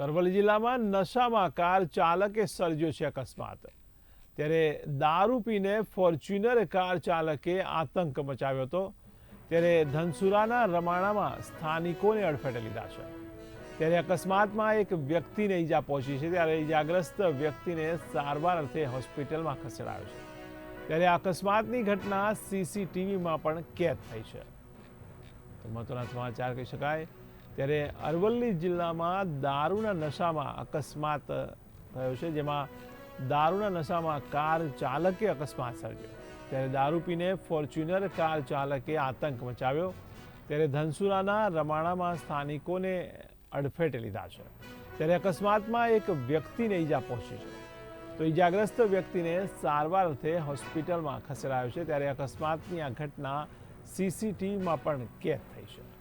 અરવલ્લી જિલ્લામાં નશામાં કાર ચાલકે સર્જ્યો છે અકસ્માત. ત્યારે દારૂ પીને ફોર્ચ્યુનર કાર ચાલકે આતંક મચાવ્યો હતો. ત્યારે ધનસુરાના રમાણામાં સ્થાનિકોને અડફેટે લીધા છે. ત્યારે અકસ્માતમાં એક વ્યક્તિને ઈજા પહોંચી છે. ત્યારે ઈજાગ્રસ્ત વ્યક્તિને સારવાર અર્થે હોસ્પિટલમાં ખસેડાયો છે. ત્યારે અકસ્માતની ઘટના સીસીટીવીમાં પણ કેદ થઈ છે. તો મહત્વના સમાચાર કહી શકાય. ત્યારે અરવલ્લી જિલ્લામાં દારૂના નશામાં અકસ્માત થયો છે, જેમાં દારૂના નશામાં કાર ચાલકે અકસ્માત સર્જ્યો. ત્યારે દારૂ પીને ફોર્ચ્યુનર કાર ચાલકે આતંક મચાવ્યો. ત્યારે ધનસુરાના રમાણામાં સ્થાનિકોને અડફેટે લીધા છે. ત્યારે અકસ્માતમાં એક વ્યક્તિને ઈજા પહોંચી છે. તો ઈજાગ્રસ્ત વ્યક્તિને સારવાર અર્થે હોસ્પિટલમાં ખસેડાયો છે. ત્યારે અકસ્માતની આ ઘટના સીસીટીવીમાં પણ કેદ થઈ છે.